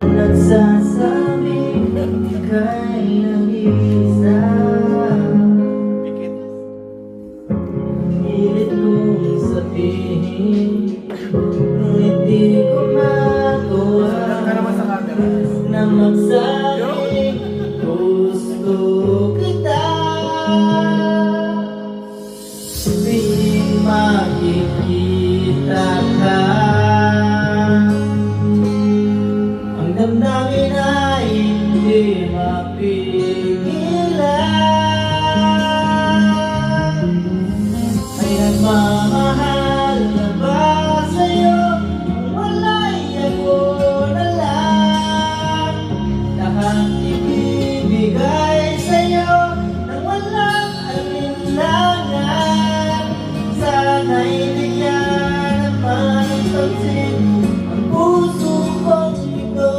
Nagsasabi kay nag-iisa. Pilit kong sabihin Ngunit di ko magawa? Na magsabi နမနာမီနိုင်ဒီမာပီ